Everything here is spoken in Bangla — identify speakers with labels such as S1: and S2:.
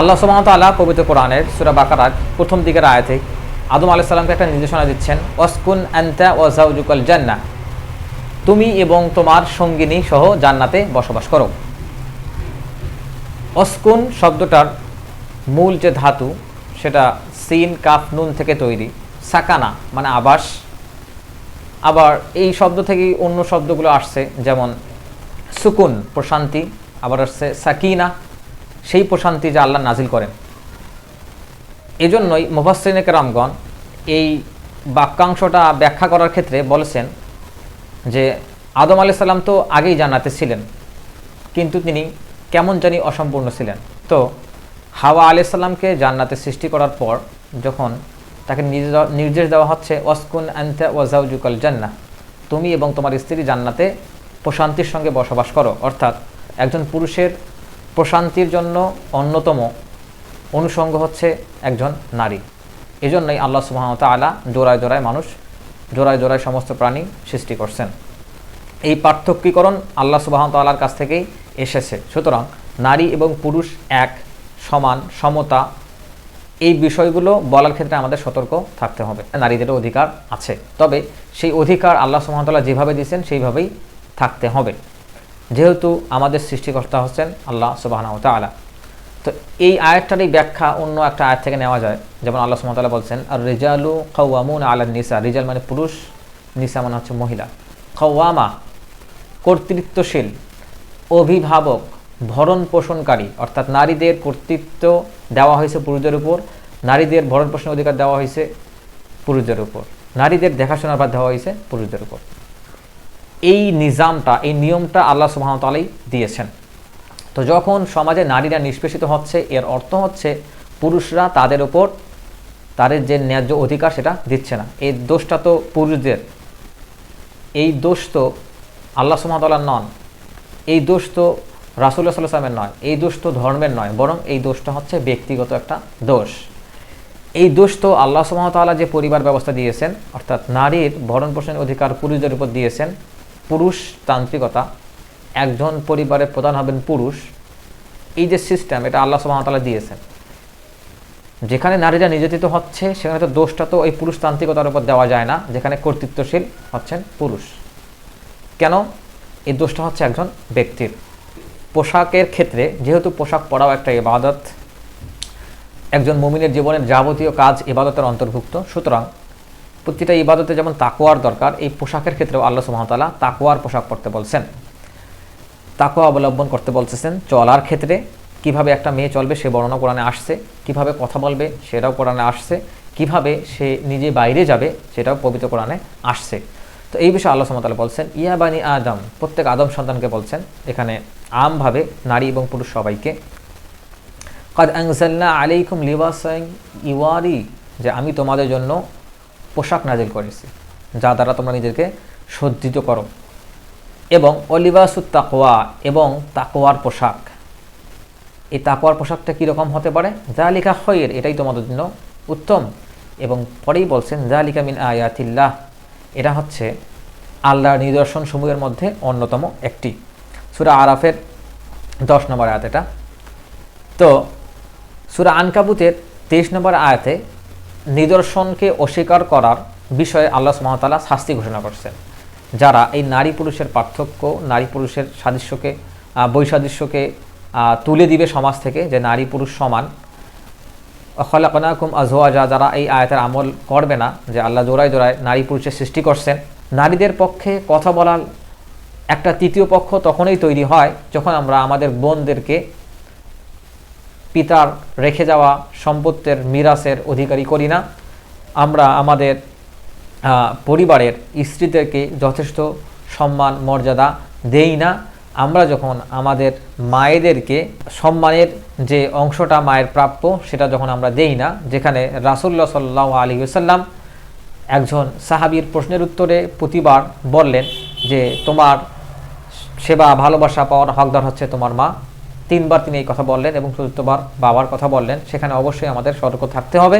S1: আল্লাহ সুবাহতাল্লাহ পবিত্র কোরআনের সুরা বাকারার প্রথম দিকের আয়াতে আদম আলাহ সাল্লামকে একটা নির্দেশনা দিচ্ছেন, ওয়াসকুন আন্তা ও জাউজুকাল জান্না তুমি এবং তোমার সঙ্গিনী সহ জান্নাতে বসবাস করো। অস্কুন শব্দটার মূল যে ধাতু, সেটা সিন, কাফ, নুন থেকে তৈরি। সাকানা মানে আবাস। আবার এই শব্দ থেকেই অন্য শব্দগুলো আসছে, যেমন সুকুন প্রশান্তি আবার আসছে সাকিনা সেই প্রশান্তি যা আল্লাহ নাজিল করেন। এজন্যই মুফাসরিনে রামগণ এই বাক্যাংশটা ব্যাখ্যা করার ক্ষেত্রে বলেছেন যে, আদম আলি সাল্লাম তো আগেই জান্নাতে ছিলেন, কিন্তু তিনি কেমন জানি অসম্পূর্ণ ছিলেন। তো হাওয়া আলি সাল্লামকে জান্নাতে সৃষ্টি করার পর যখন তাকে নির্দেশ- দেওয়া হচ্ছে, ওয়াসকুন আন্তা ওয়াজাউজুকাল জান্না তুমি এবং তোমার স্ত্রী জান্নাতে প্রশান্তির সঙ্গে বসবাস করো। অর্থাৎ একজন পুরুষের প্রশান্তির জন্য অন্যতম অনুষঙ্গ হচ্ছে একজন নারী। এজন্যই আল্লাহ সুবাহত আলা জোড়ায় জোড়ায় মানুষ, জোড়ায় জোড়ায় সমস্ত প্রাণী সৃষ্টি করছেন। এই পার্থক্যীকরণ আল্লাহ সুবাহতালার কাছ থেকেই এসেছে। সুতরাং নারী এবং পুরুষ এক, সমান, সমতা, এই বিষয়গুলো বলার ক্ষেত্রে আমাদের সতর্ক থাকতে হবে। নারীদেরও অধিকার আছে, তবে সেই অধিকার আল্লাহ সুবাহতাল্লাহ যেভাবে দিয়েছেন সেইভাবেই থাকতে হবে। যেহেতু আমাদের সৃষ্টিকর্তা হচ্ছেন আল্লাহ সুবাহনাউ তালা তো এই আয়াতটার এই ব্যাখ্যা অন্য একটা আয়াত থেকে নেওয়া যায়, যেমন আল্লাহ সুমতাল্লাহ বলছেন আর রেজালু খাওয়ামুন আলা নিসা। রিজাল মানে পুরুষ, নিসা মানে হচ্ছে মহিলা। খাওয়ামা কর্তৃত্বশীল, অভিভাবক, ভরণ পোষণকারী, অর্থাৎ নারীদের কর্তৃত্ব দেওয়া হয়েছে পুরুষদের উপর, নারীদের ভরণ পোষণের অধিকার দেওয়া হয়েছে পুরুষদের উপর, নারীদের দেখাশোনার ভার দেওয়া হয়েছে পুরুষদের উপর। এই নিজামটা, এই নিয়মটা আল্লাহ সুবাহতালাই দিয়েছেন। তো যখন সমাজে নারীরা নিষ্পেষিত হচ্ছে, এর অর্থ হচ্ছে পুরুষরা তাদের ওপর তাদের যে ন্যায্য অধিকার সেটা দিচ্ছে না। এই দোষটা তো পুরুষদের। এই দোষ তো আল্লাহ সুমতাল্লাহ নন। এই দোষ তো রাসুল্লাহ সাল্লাহ সাল্লামের নয়। এই দোষ তো ধর্মের নয়, বরং এই দোষটা হচ্ছে ব্যক্তিগত একটা দোষ। এই দোষ তো আল্লাহ সুমতাল্লাহ যে পরিবার ব্যবস্থা দিয়েছেন, অর্থাৎ নারীর ভরণ পোষণের অধিকার পুরুষদের উপর দিয়েছেন পুরুষ তান্ত্রিকতা, একজন পরিবারের প্রধান হবেন পুরুষ, এই যে সিস্টেম এটা আল্লাহ সুবাহতাল্লাহ দিয়েছেন। যেখানে নারীরা নির্যাতিত হচ্ছে, সেখানে তো দোষটা তো ওই পুরুষতান্ত্রিকতার উপর দেওয়া যায় না, যেখানে কর্তৃত্বশীল হচ্ছেন পুরুষ। কেন? এই দোষটা হচ্ছে একজন ব্যক্তির। পোশাকের ক্ষেত্রে, যেহেতু পোশাক পরাও একটা ইবাদত, একজন মুমিনের জীবনের যাবতীয় কাজ ইবাদতের অন্তর্ভুক্ত, সুতরাং প্রতিটা ইবাদতে যেমন তাকোয়ার দরকার, এই পোশাকের ক্ষেত্রেও আল্লাহ সুমতালা তাকোয়ার পোশাক পরতে বলছেন। তাকোয়া অবলম্বন করতে বলতেছেন, চলার ক্ষেত্রে কীভাবে একটা মেয়ে চলবে সে বর্ণনা কোরআনে আসছে, কীভাবে কথা বলবে সেটাও কোরআনে আসছে, কীভাবে সে নিজে বাইরে যাবে সেটাও পবিত্র কোরআনে আসছে। তো এই বিষয়ে আল্লাহ সুমতালা বলছেন, ইয়া বানি আদম, প্রত্যেক আদম সন্তানকে বলছেন, এখানে আমভাবে নারী এবং পুরুষ সবাইকে, কাদ আলাইকুম লিবাসাইং ইওয়ারি যে আমি তোমাদের জন্য পোশাক নাজিল করেছি, যা দ্বারা তোমরা নিজেকে সজ্জিত করো। এবং অলিবাসুত তাকোয়া এবং তাকোয়ার পোশাক। এই তাকোয়ার পোশাকটা কীরকম হতে পারে? জালিকা খয়ের এটাই তোমাদের জন্য উত্তম। এবং পরেই বলছেন জালিকা মিন আয়াতিল্লাহ, এটা হচ্ছে আল্লাহর নিদর্শন সমূহের মধ্যে অন্যতম একটি। সুরা আরাফের দশ নম্বর আয়াত এটা। তো, সুরা আনকাবুতের তেইশ নম্বর আয়াতে নিদর্শনকে অস্বীকার করার বিষয়ে আল্লাহ সুমতালা শাস্তি ঘোষণা করছেন। যারা এই নারী পুরুষের পার্থক্য, নারী পুরুষের সাদৃশ্যকে বৈসাদৃশ্যকে তুলে দিবে সমাজ থেকে যে নারী পুরুষ সমান। খলাকনাকুম আজওয়াজা, যারা এই আয়াতের আমল করবে না, যে আল্লাহ জোড়ায় জোড়ায় নারী পুরুষের সৃষ্টি করছেন, নারীদের পক্ষে কথা বলার একটা তৃতীয় পক্ষ তখনই তৈরি হয় যখন আমরা আমাদের বোনদেরকে পিতার রেখে যাওয়া সম্পত্তির মিরাসের অধিকারী করি না। আমরা আমাদের পরিবারের স্ত্রীদেরকে যথেষ্ট সম্মান, মর্যাদা দেই না। আমরা যখন আমাদের মায়েদেরকে সম্মানের যে অংশটা মায়ের প্রাপ্য, সেটা যখন আমরা দেই না, যেখানে রাসুল্লাহ সাল্লাহ আলী সাল্লাম একজন সাহাবীর প্রশ্নের উত্তরে প্রতিবার বললেন যে, তোমার সেবা, ভালোবাসা পাওয়ার হকদার হচ্ছে তোমার মা। তিনবার তিনি এই কথা বললেন এবং চতুর্থবার বাবার কথা বললেন, সেখানে অবশ্যই আমাদের সতর্ক থাকতে হবে।